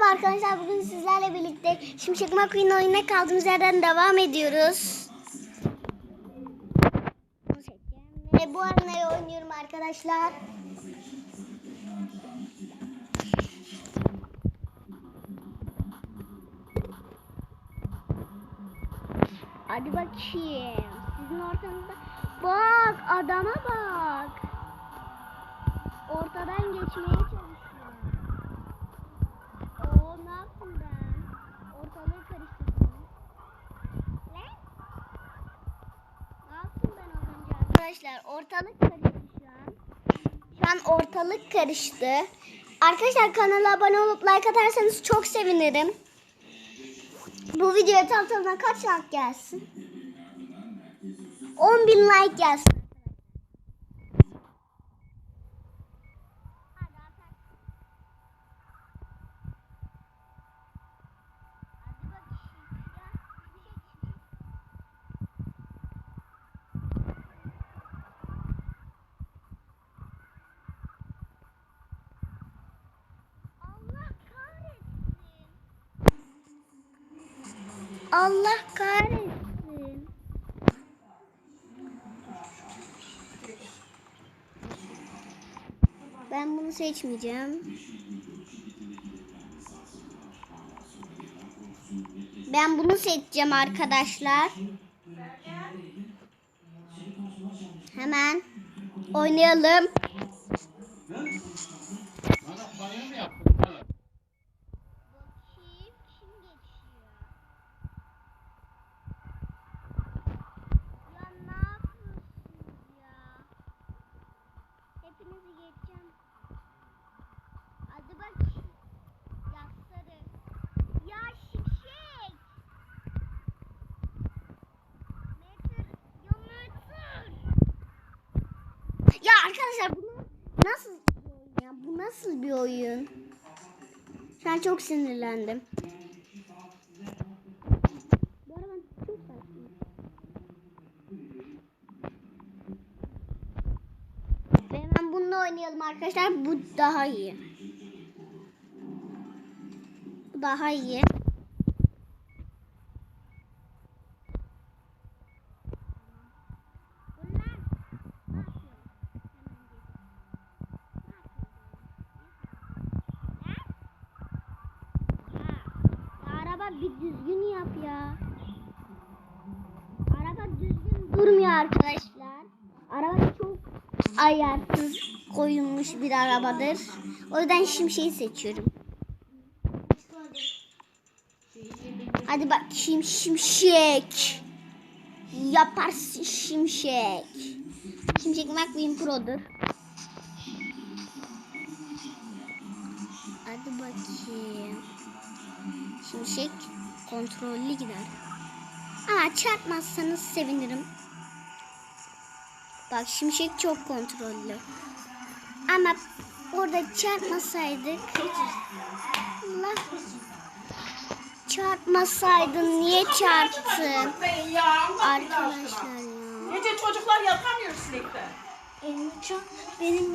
Merhaba arkadaşlar bugün sizlerle birlikte Şimşek McQueen oyununa kaldığımız yerden devam ediyoruz. Ve bu anlayı oynuyorum arkadaşlar. Hadi bakayım. Sizin ortanızda. Bak adama bak. Ortadan geçmeye çalışıyor. Yaptım ben? Ortalığı karıştırdım. Ne? Ne yaptım ben az önce? Arkadaşlar ortalık karıştı şu an. Şu an ortalık karıştı. Arkadaşlar kanala abone olup like atarsanız çok sevinirim. Bu videoya tam tamına kaç like gelsin? 10 bin like gelsin. Allah kahretsin. Allah kahretsin. Ben bunu seçmeyeceğim. Ben bunu seçeceğim arkadaşlar. Hemen oynayalım. Bana banyo mu yaptın? Bana. Bakayım kim geçiyor? Ya ne yapıyorsunuz ya? Hepinizi geçeceğim. Hadi bakayım. Ya sarı. Ya şimşek. Metin. Ya Metin. Ya arkadaşlar bunu nasıl ya? Bu nasıl bir oyun? Şu çok sinirlendim. Ben çok oynayalım arkadaşlar. Bu daha iyi. Bu daha iyi. Bunlar ne yapıyor? Hemen Ha, ya araba bir düzgün yap ya. Araba düzgün durmuyor arkadaşlar. Araba çok ayarsız koyulmuş bir arabadır. O yüzden şimşeği seçiyorum. Hadi bakayım şimşek. Yaparsın şimşek. Şimşek McQueen Pro'dur. Hadi bakayım. Şimşek kontrollü gider. Ama çarpmazsanız sevinirim. Bak şimşek çok kontrollü. Ama orada çarpmasaydık. Allah. Çarpmasaydın niye çarptın? Arkadaşlar ya. Gece çocuklar yatamıyor sinekten. Benim, benim